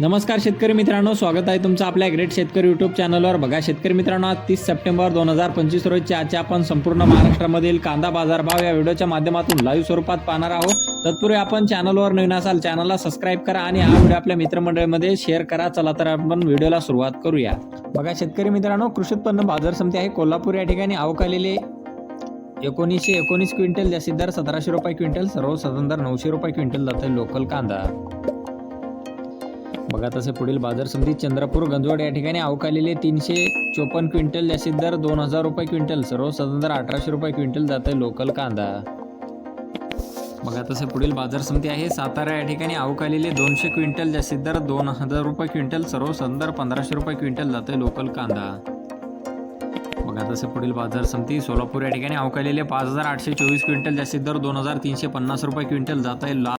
नमस्कार शेतकरी मित्रांनो स्वागत आहे तुमचं आपल्या ग्रेट शेतकरी यूट्यूब चॅनलवर बघा शेतकरी मित्रांनो आज तीस सप्टेंबर दोन हजार पंचवीस रोजच्या आजच्या आपण संपूर्ण महाराष्ट्रामधील कांदा बाजारभाव या व्हिडिओच्या माध्यमातून लाईव्ह स्वरूपात पाहणार आहोत. तत्पूर्वी आपण चॅनलवर नवीन असाल चॅनलला सबस्क्राईब करा आणि हा व्हिडिओ आपल्या मित्रमंडळीमध्ये शेअर करा. चला तर आपण व्हिडिओला सुरुवात करूया. बघा शेतकरी मित्रांनो कृषी उत्पन्न बाजार समिती आहे कोल्हापूर. या ठिकाणी आवकालेले एकोणीसशे एकोणीस क्विंटल जास्तीत दर सतराशे रुपये क्विंटल सर्व सदन दर नऊशे रुपये क्विंटल जाते लोकल कांदा. बघा तसे पुढील बाजार समिती चंद्रपूर गंजवड या ठिकाणी अवकालेले तीनशे चोपन्न क्विंटल जास्तीत दर दोन हजार रुपये क्विंटल सर्व सदन दर अठराशे रुपये क्विंटल जाते लोकल कांदा. बघा तसे पुढील बाजार समिती आहे सातारा या ठिकाणी अवकालेले दोनशे क्विंटल जास्तीत दर दोन हजार रुपये क्विंटल सर्व सदन दर पंधराशे रुपये क्विंटल जाते लोकल कांदा. बघा तसे पुढील बाजार समिती सोलापूर या ठिकाणी अवकालेले पाच हजार आठशे चोवीस क्विंटल जास्तीत दर दोन हजार तीनशे पन्नास रुपये क्विंटल जात आहे लाल